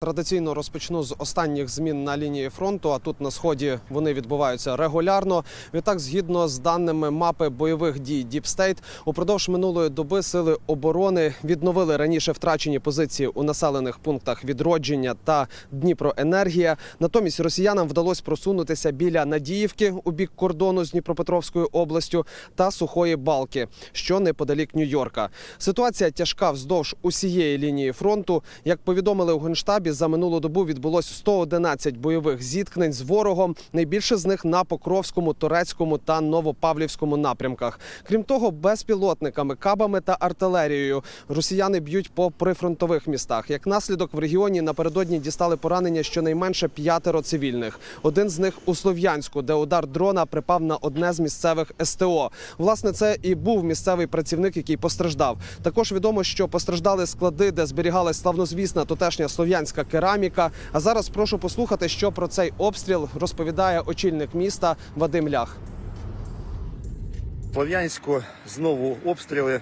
Традиційно розпочну з останніх змін на лінії фронту. А тут на сході вони відбуваються регулярно. Відтак, згідно з даними мапи бойових дій Діпстейт, упродовж минулої доби сили оборони відновили раніше втрачені позиції у населених пунктах відродження та Дніпроенергія. Натомість росіянам вдалося просунутися біля Надіївки у бік кордону з Дніпропетровською областю та Сухої Балки, що неподалік Нью-Йорка. Ситуація тяжка вздовж усієї лінії фронту. Як повідомили у генштабі, за минулу добу відбулось 111 бойових зіткнень з ворогом. Найбільше з них на Покровському, Торецькому та Новопавлівському напрямках. Крім того, безпілотниками, кабами та артилерією росіяни б'ють по прифронтових містах. Як наслідок в регіоні напередодні дістали поранення щонайменше п'ятеро цивільних. Один з них у Слов'янську, де удар дрона припав на одне з місцевих СТО. Власне, це і був місцевий працівник, який постраждав. Також відомо, що постраждали склади, де зберігалась славнозвісна тутешня слов'янська кераміка. А зараз прошу послухати, що про цей обстріл розповідає очільник міста Вадим Лях. Слов'янську знову обстріли,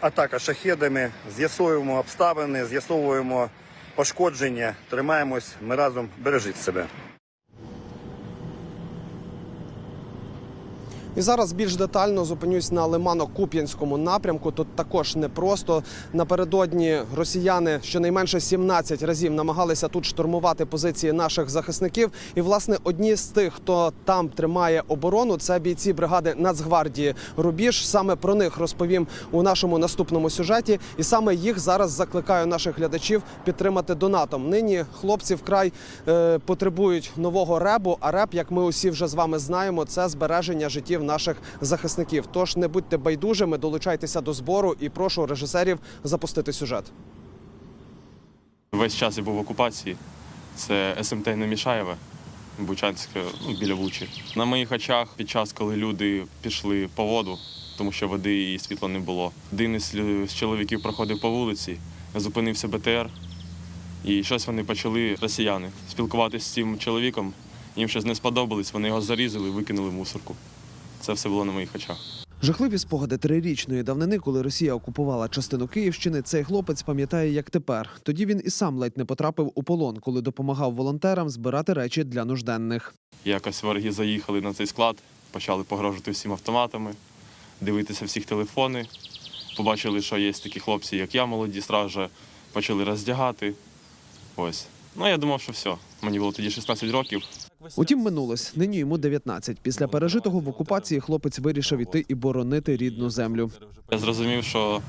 атака шахедами. З'ясовуємо обставини, з'ясовуємо пошкодження. Тримаємось, ми разом бережіть себе. І зараз більш детально зупинюсь на Лимано-Куп'янському напрямку. Тут також непросто. Напередодні росіяни щонайменше 17 разів намагалися тут штурмувати позиції наших захисників. І власне одні з тих, хто там тримає оборону, це бійці бригади Нацгвардії Рубіж. Саме про них розповім у нашому наступному сюжеті. І саме їх зараз закликаю наших глядачів підтримати донатом. Нині хлопці вкрай е, потребують нового ребу. А реб, як ми усі вже з вами знаємо, це збереження життів наших захисників. Тож не будьте байдужими, долучайтеся до збору і прошу режисерів запустити сюжет. Весь час я був в окупації. Це СМТ Немішаєве, Бучанське, ну, біля Бучі. На моїх очах, під час, коли люди пішли по воду, тому що води і світла не було. Один із чоловіків проходив по вулиці, зупинився БТР, і щось вони почали, росіяни, спілкуватися з цим чоловіком. Їм щось не сподобалось, вони його зарізали і викинули в мусорку. Це все було на моїх очах. Жахливі спогади трирічної давнини, коли Росія окупувала частину Київщини, цей хлопець пам'ятає як тепер. Тоді він і сам ледь не потрапив у полон, коли допомагав волонтерам збирати речі для нужденних. Якось вороги заїхали на цей склад, почали погрожувати всім автоматами, дивитися всіх телефони. Побачили, що є такі хлопці, як я, молоді, стража, почали роздягати. Ось. Ну, я думав, що все. Мені було тоді 16 років. Утім, минулось. Нині йому 19. Після пережитого в окупації хлопець вирішив іти і боронити рідну землю. Я зрозумів, що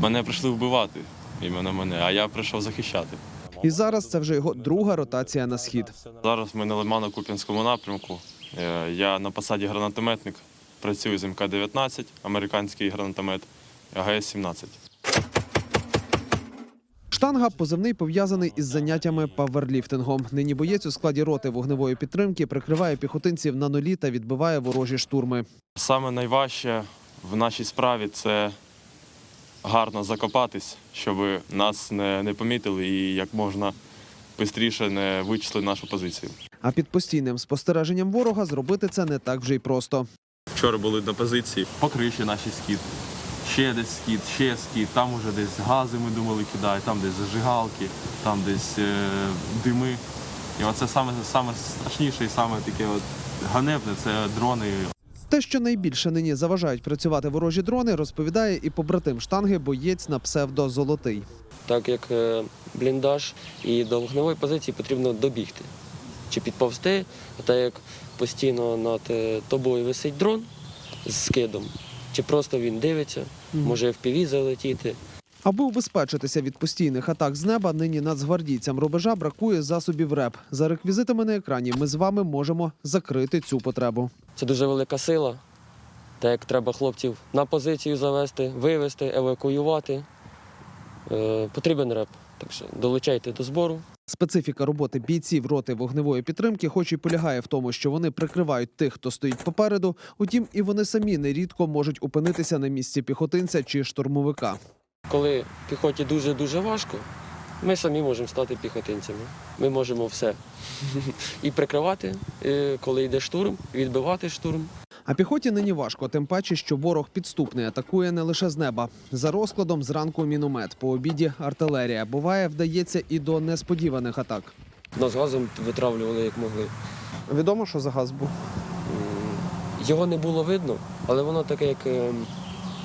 мене прийшли вбивати, іменно мене, а я прийшов захищати. І зараз це вже його друга ротація на схід. Зараз ми на Лимано-Куп'янському напрямку. Е, Я на посаді гранатометник, працюю з МК-19, американський гранатомет, АГС-17. Штанга позивний пов'язаний із заняттями паверліфтингом. Нині боєць у складі роти вогневої підтримки прикриває піхотинців на нулі та відбиває ворожі штурми. Саме найважче в нашій справі це гарно закопатись, щоб нас не, не помітили і як можна швидше не вичислили нашу позицію. А під постійним спостереженням ворога зробити це не так вже й просто. Вчора були на позиції, по криші наші скид. Ще десь скид, ще скид, там уже десь гази ми думали кидають, там десь зажигалки, там десь е, дими. І оце саме, саме страшніше і саме таке от ганебне це дрони. Те, що найбільше нині заважають працювати ворожі дрони, розповідає і побратим штанги боєць на псевдо Золотий. так як е, бліндаж і до вогневої позиції потрібно добігти чи підповзти, а так як постійно над е, тобою висить дрон з скидом, чи просто він дивиться, може в піві залетіти. Аби убезпечитися від постійних атак з неба, нині нацгвардійцям рубежа бракує засобів РЕП. За реквізитами на екрані ми з вами можемо закрити цю потребу. Це дуже велика сила, так як треба хлопців на позицію завести, вивезти, евакуювати. Е, потрібен реп. Так що долучайте до збору. Специфіка роботи бійців роти вогневої підтримки, хоч і полягає в тому, що вони прикривають тих, хто стоїть попереду. Утім, і вони самі нерідко можуть опинитися на місці піхотинця чи штурмовика. Коли піхоті дуже-дуже важко, ми самі можемо стати піхотинцями. Ми можемо все. І прикривати, е, коли йде штурм, відбивати штурм. А піхоті нині важко, тим паче, що ворог підступний атакує не лише з неба. За розкладом зранку міномет, по обіді артилерія. Буває, вдається і до несподіваних атак. Нас газом витравлювали як могли. Відомо, що за газ був. Його не було видно, але воно таке, як ем,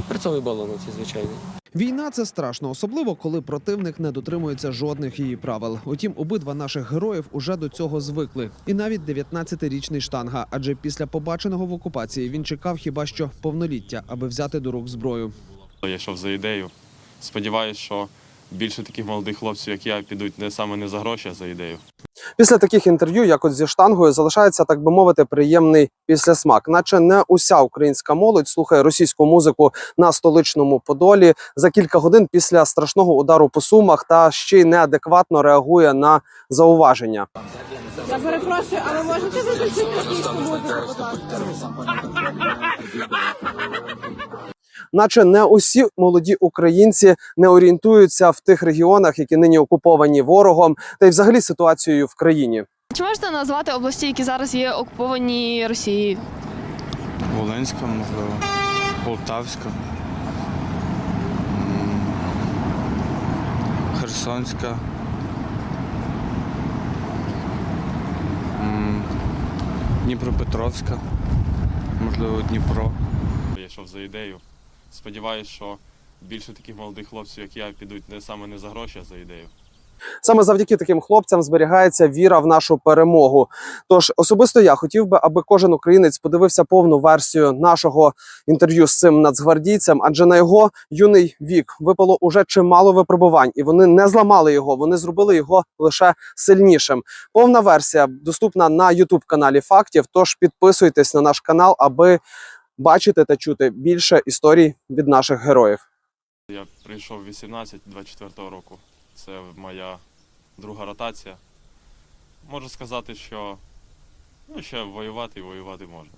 перцовий балон, оцей звичайний. Війна це страшно, особливо коли противник не дотримується жодних її правил. Утім, обидва наших героїв уже до цього звикли. І навіть 19-річний штанга, адже після побаченого в окупації він чекав хіба що повноліття, аби взяти до рук зброю. Я йшов за ідею. Сподіваюсь, що більше таких молодих хлопців, як я, підуть не саме не за гроші, а за ідею. Після таких інтерв'ю, як от зі штангою, залишається, так би мовити, приємний післясмак. Наче не уся українська молодь слухає російську музику на столичному Подолі за кілька годин після страшного удару по сумах та ще й неадекватно реагує на зауваження. Я перепрошую, але можете виключити російську музику, будь ласка? Наче не усі молоді українці не орієнтуються в тих регіонах, які нині окуповані ворогом, та й взагалі ситуацією в країні. Чи можете назвати області, які зараз є окуповані Росією? Волинська, можливо, Полтавська, Херсонська. Дніпропетровська, можливо, Дніпро. Я йшов за ідею. Сподіваюсь, що більше таких молодих хлопців, як я, підуть не саме не за гроші, а за ідею. Саме завдяки таким хлопцям зберігається віра в нашу перемогу. Тож особисто я хотів би, аби кожен українець подивився повну версію нашого інтерв'ю з цим нацгвардійцем, адже на його юний вік випало уже чимало випробувань, і вони не зламали його, вони зробили його лише сильнішим. Повна версія доступна на youtube каналі Фактів. Тож підписуйтесь на наш канал, аби бачити та чути більше історій від наших героїв. Я прийшов 18-24 року. Це моя друга ротація. Можу сказати, що ну, ще воювати і воювати можна.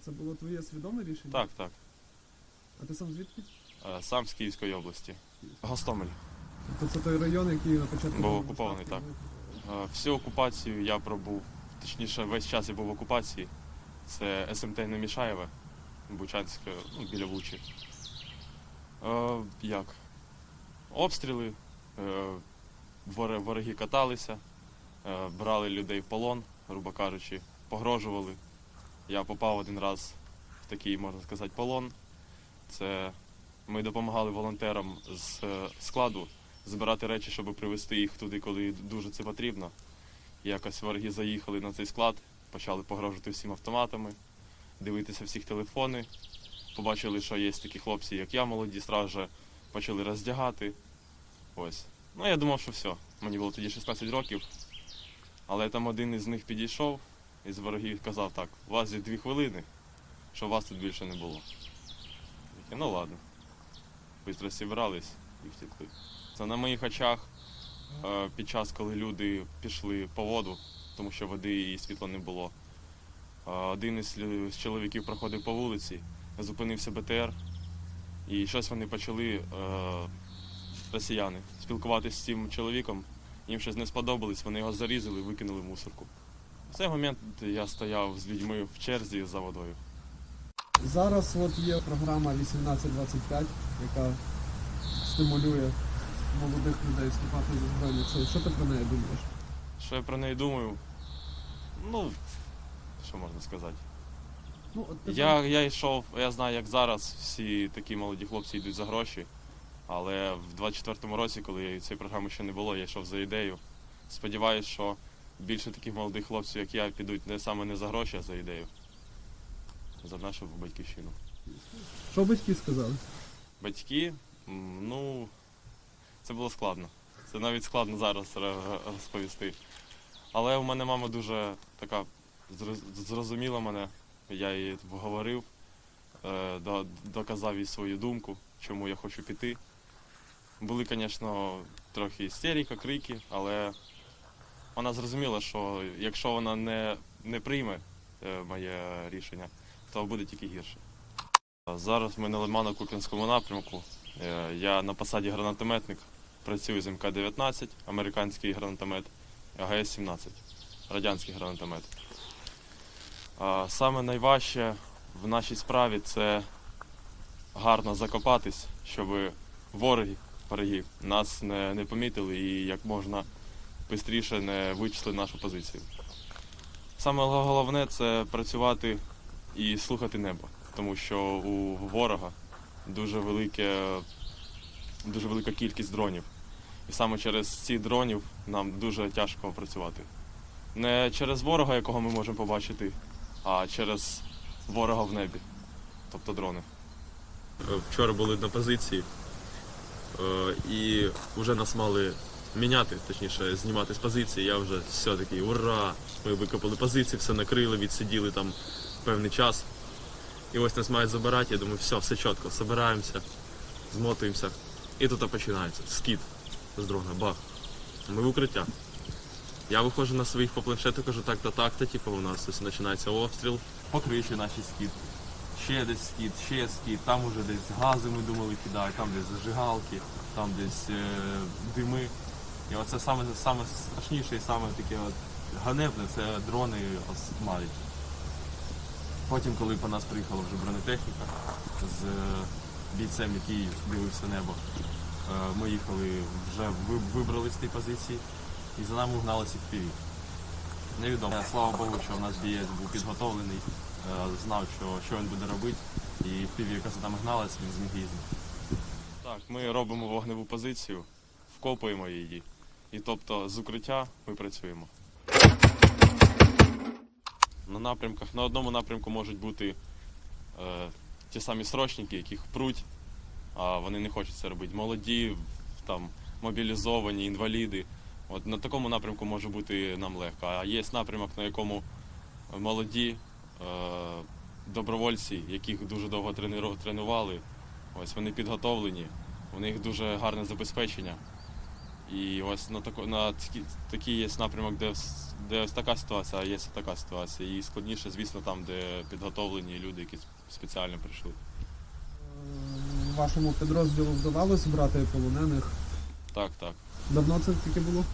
Це було твоє свідоме рішення? Так, так. А ти сам звідки? Е, Сам з Київської області. Гостомель. То це той район, який на початку Був окупований, так. Е, Всю окупацію я пробув, точніше, весь час я був в окупації. Це СМТ Немішаєве, Бучанське, ну, біля Бучі. Е, як? Обстріли, е, вороги каталися, е, брали людей в полон, грубо кажучи, погрожували. Я попав один раз в такий, можна сказати, полон. Це ми допомагали волонтерам з е, складу збирати речі, щоб привезти їх туди, коли дуже це потрібно. Якось вороги заїхали на цей склад, почали погрожувати всім автоматами, дивитися всіх телефони. Побачили, що є такі хлопці, як я, молоді, же почали роздягати. Ось. Ну, я думав, що все. Мені було тоді 16 років. Але там один із них підійшов із ворогів казав так, у вас є дві хвилини, що вас тут більше не було. Такі, ну ладно. Бистро зібрались і втекли. Це на моїх очах е, під час, коли люди пішли по воду, тому що води і світла не було. Один із чоловіків проходив по вулиці, зупинився БТР, і щось вони почали, е, росіяни, спілкуватися з цим чоловіком. Їм щось не сподобалось, вони його зарізали викинули в мусорку. В цей момент я стояв з людьми в черзі за водою. Зараз от є програма 1825, яка стимулює молодих людей вступати до Збройних сил. Що ти про неї думаєш? Що я про неї думаю? Ну, що можна сказати? Ну, от Я, я йшов, я знаю, як зараз всі такі молоді хлопці йдуть за гроші. Але в 24-му році, коли цієї програми ще не було, я йшов за ідею. Сподіваюсь, що більше таких молодих хлопців, як я, підуть не саме не за гроші, а за ідею. За нашу батьківщину. Що батьки сказали? Батьки, м, ну, це було складно. Це навіть складно зараз ре- розповісти. Але у мене мама дуже така зрозуміла мене. Я їй говорив, е, до- доказав їй свою думку, чому я хочу піти. Були, звісно, трохи істерика, крики, але вона зрозуміла, що якщо вона не, не прийме е, моє рішення, то буде тільки гірше. Зараз ми на Лимано-Куп'янському напрямку. Е, Я на посаді гранатометник, працюю з МК-19, американський гранатомет, АГС-17, радянський гранатомет. Саме найважче В нашій справі це гарно закопатись, щоб вороги, вороги нас не, не помітили і як можна швидше не вичисли нашу позицію. Саме головне це працювати і слухати небо, тому що у ворога дуже велике, дуже велика кількість дронів. І саме через ці дронів нам дуже тяжко працювати. Не через ворога, якого ми можемо побачити, а через ворога в небі, тобто дрони. Вчора були на позиції е, і вже нас мали міняти, точніше, знімати з позиції. Я вже все такий, ура! Ми викопали позиції, все накрили, відсиділи там певний час. І ось нас мають забирати, я думаю, все, все чітко, збираємося, змотуємося. І тут починається. Скіт з дрона, бах. Ми в укриття. Я виходжу на своїх по планшету, кажу, так-то, так-то, типу, у нас ось починається обстріл. По криші наші скіт. Ще десь скіт, ще скіт, там уже десь гази ми думали кидають, там десь зажигалки, там десь е, дими. І оце саме, саме страшніше і саме таке от ганебне це дрони мають. Потім, коли по нас приїхала вже бронетехніка з е, бійцем, який дивився небо, е, ми їхали, вже вибрали з тієї позиції і за нами гналися піві. Невідомо. Слава Богу, що в нас бієць був підготовлений, е, знав, що, що він буде робити, і піві, яка за нами гналась, він зміг їздити. Так, ми робимо вогневу позицію, вкопуємо її. І тобто з укриття ми працюємо. На напрямках, на одному напрямку можуть бути е, ті самі срочники, яких пруть, а вони не хочуть це робити. Молоді, там, мобілізовані, інваліди. От на такому напрямку може бути нам легко. А є напрямок, на якому молоді е, добровольці, яких дуже довго тренували, ось вони підготовлені, у них дуже гарне забезпечення. І ось на, тако, на такі, такий є напрямок, де, де ось така ситуація, а є така ситуація. І складніше, звісно, там, де підготовлені люди, які спеціально прийшли. Е, Вашому підрозділу вдавалося брати полонених. Так, так. Давно це таке було?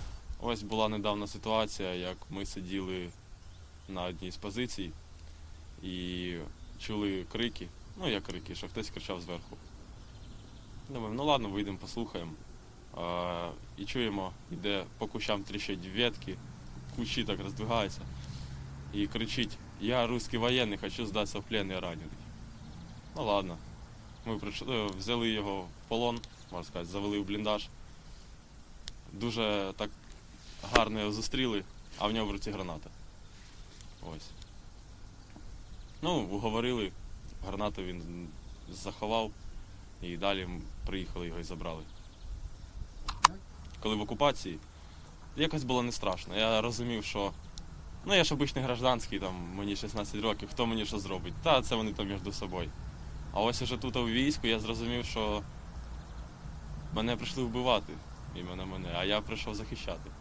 Ось була недавна ситуація, як ми сиділи на одній з позицій і чули крики. Ну, як крики, що хтось кричав зверху. Думаємо, ну ладно, вийдемо, послухаємо. А, і чуємо, іде по кущам тріщать ветки, кущі так роздвигаються. І кричить: Я русський воєнний, хочу здатися в плен, я ранений. Ну ладно. Ми прийшли, взяли його в полон, можна сказати, завели в бліндаж. Дуже так гарно його зустріли, а в нього в руці граната. Ось. Ну, уговорили, гранату він заховав і далі приїхали його і забрали. Коли в окупації, якось було не страшно. Я розумів, що ну я ж обичний гражданський, там мені 16 років, хто мені що зробить? Та це вони там між собою. А ось уже тут у війську я зрозумів, що мене прийшли вбивати. Іменно мене, а я прийшов захищати.